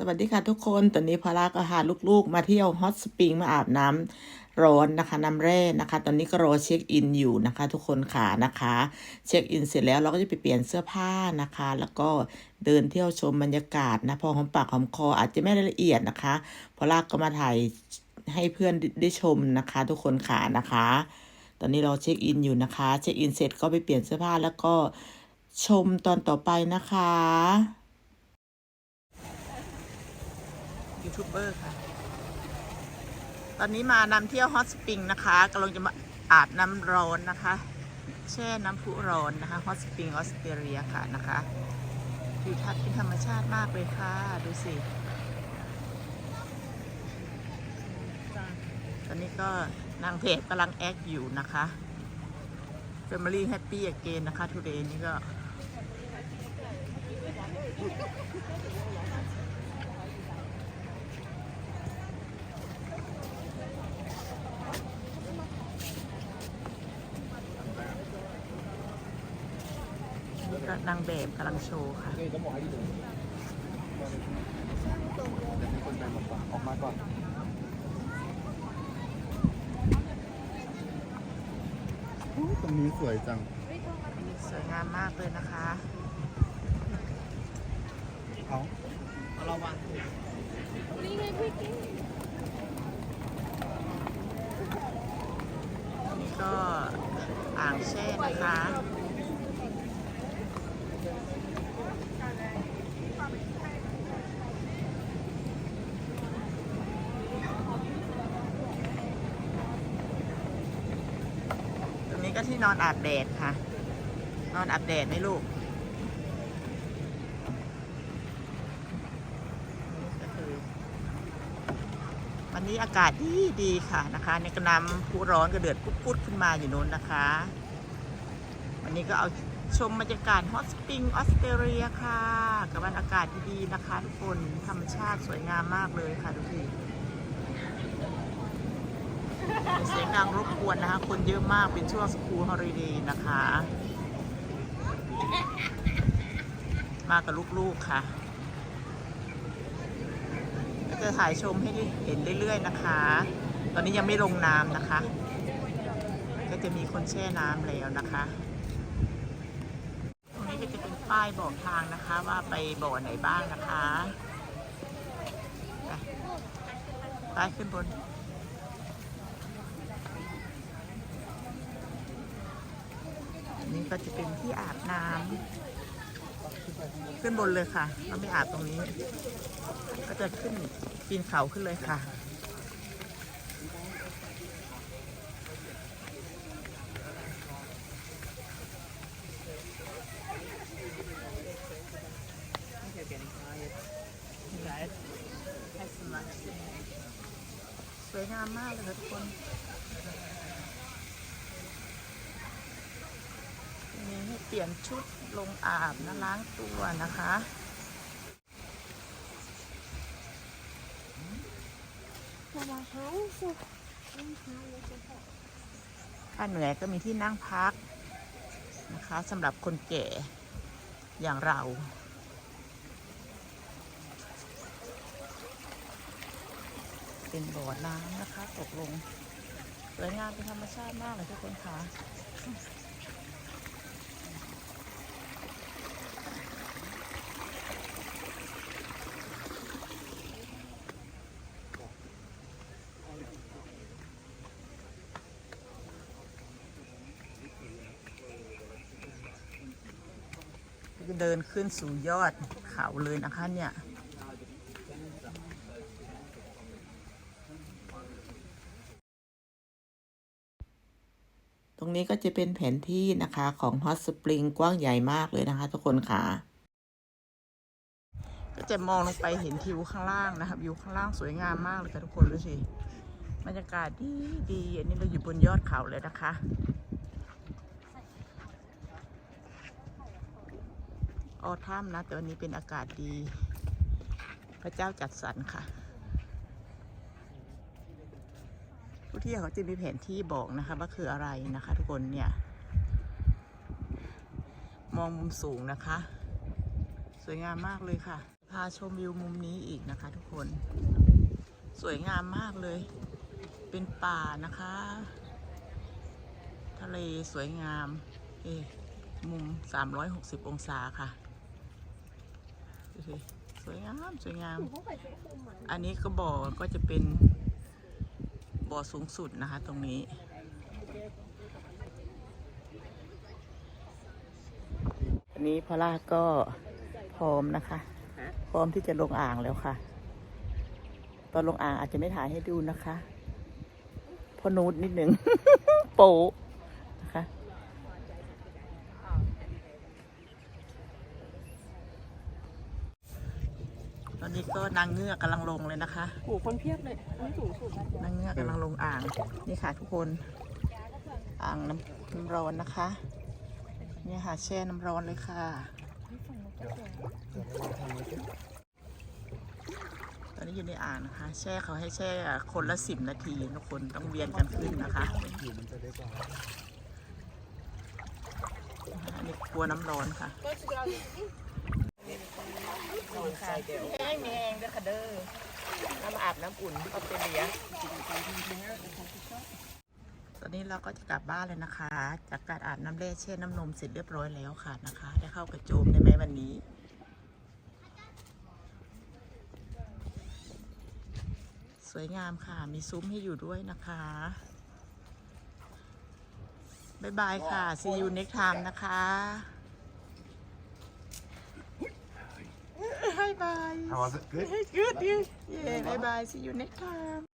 สวัสดีค่ะทุกคน ตอนนี้พอลาก็พาลูกๆ มาเที่ยวฮอตสปริงมาอาบน้ำร้อนนะคะน้ำแร่นะคะ ตอนนี้ก็รอเช็คอินอยู่นะคะ ทุกคนค่ะนะคะ เช็คอินเสร็จแล้วเราก็จะไปเปลี่ยนเสื้อผ้านะคะ แล้วก็เดินเที่ยวชมบรรยากาศนะพอหอมปากหอมคออาจจะไม่ได้ละเอียดนะคะ พอลาก็มาถ่ายให้เพื่อนได้ชมนะคะ ทุกคนค่ะนะคะ ตอนนี้เราเช็คอินอยู่นะคะ เช็คอินเสร็จก็ไปเปลี่ยนเสื้อผ้าแล้วก็ชมตอนต่อไปนะคะ ยู ทูบเบอร์ค่ะ ตอนนี้มานำเที่ยวฮอตสปริงนะคะกำลังจะมาอาบน้ำร้อนนะคะ แช่น้ำพุร้อนนะคะฮอตสปริงออสเตรเลียค่ะนะคะทิวทัศน์เป็นธรรมชาติมากเลยค่ะ ดูสิ ตอนนี้ก็นางเพจกำลังแอคอยู่นะคะ Family Happy Again นะคะ Today นี้ก็นี่ก็ นางแบบกำลังโชว์ค่ะนี่ต้องบอกให้ดีดูเดี๋ยวมีคนแบนบอกว่าออกมาก่อน ตรงนี้สวยจัง สวยงามมากเลยนะคะ เอาระวังนี่ก็อ่างแช่นะคะ นี้ก็ที่นอนอาบแดดค่ะ นอนอาบแดดไหมลูก ก็คือ วันนี้อากาศดีดีค่ะนะคะ ในกระนำผู้ร้อนก็เดือดพุดๆขึ้นมาอยู่นู้นนะคะ วันนี้ก็เอาชมบรรยากาศฮอตสปริงออสเตรเลียค่ะ กับวันอากาศดีๆนะคะ ทุกคนธรรมชาติสวยงามมากเลยค่ะดูสิเสียงดังรบกวนนะคะ คนเยอะมากเป็นช่วงสกูลฮอลิเดย์นะคะ มากับลูกๆค่ะ ก็จะถ่ายชมให้ด้เห็นเรื่อยๆนะคะ ตอนนี้ยังไม่ลงน้ำนะคะ ก็จะมีคนแช่น้ำแล้วนะคะตรงนี้ก็จะเป็นป้ายบอกทางนะคะว่าไปบ่อไหนบ้างนะคะไปขึ้นบน อันนี้ ก็จะเป็นที่อาบน้ำขึ้นบนเลยค่ะ เราไม่อาบตรงนี้ ก็จะขึ้นปีนเขาขึ้นเลยค่ะสวยงามมากเลยค่ะทุกคนมีให้ เปลี่ยนชุดลงอาบนะล้างตัวนะคะถ้าเหนื่อยก็มีที่นั่งพักนะคะสำหรับคนแก่อย่างเราเป็นบ่อน้ำนะคะ ตกลงสวยงามเป็นธรรมชาติมากเลยทุกคนค่ะ เดินขึ้นสู่ยอดเขาเลยนะคะเนี่ยตรงนี้ก็จะเป็นแผนที่นะคะของฮอตสปริงกว้างใหญ่มากเลยนะคะ ทุกคนค่ะ ก็จะมองลงไปเห็นทิวข้างล่างนะคะวิวข้างล่างสวยงามมากเลยค่ะทุกคนดูสิบรรยากาศดีดีอันนี้เราอยู่บนยอดเขาเลยนะคะ ออทัมนะ แต่วันนี้เป็นอากาศดี พระเจ้าจัดสรรค่ะ ผู้ที่เขาจะมีแผนที่บอกนะคะว่าคืออะไรนะคะทุกคนเนี่ย มองมุมสูงนะคะ สวยงามมากเลยค่ะ พาชมวิวมุมนี้อีกนะคะ ทุกคน สวยงามมากเลย เป็นป่านะคะ ทะเลสวยงาม เอ๊มุม 360 องศาค่ะ สิสวยงามสวยงาม อันนี้ก็บ่อก็จะเป็นบ่อสูงสุดนะคะ ตรงนี้อันนี้พอลาก็พร้อมนะคะ พร้อมที่จะลงอ่างแล้วค่ะ ตอนลงอ่างอาจจะไม่ถ่ายให้ดูนะคะพอนูดนิดหนึ่ง โปะนะคะ ต อนนี้ก็นางเงือกกำลังลงเลยนะคะโอ้คนเพียบเลยอันนี้สูงสุดแล้วนางเงือกกำลังลงอ่างนี่ค่ะทุกคนอ่างน้ำน้ำร้อนนะคะเนี่ยค่ะแช่น้ำร้อนเลยค่ะ ตอนนี้อยู่ในอ่างนะคะ แช่เขาให้แช่คนละสิบนาทีทุกคนต้องเวียนกันขึ้นนะคะอยู่มันจะได้กว่าอันนี้กลัวน้ำร้อนค่ะ ค่ะแห้งมีแห้งด้วยค่ะเด้อน้ำอาบน้ำอุ่นออสเตรเลียตอนนี้เราก็จะกลับบ้านเลยนะคะ จากการอาบน้ำแร่เช่น้ำนมเสร็จเรียบร้อยแล้วค่ะนะคะ ได้เข้ากระโจมได้ไหมวันนี้สวยงามค่ะ มีซุ้มให้อยู่ด้วยนะคะ บ๊ายบายค่ะ see you next time นะคะ bye. How was it? Good? Good, dude. Yeah, bye bye. See you next time.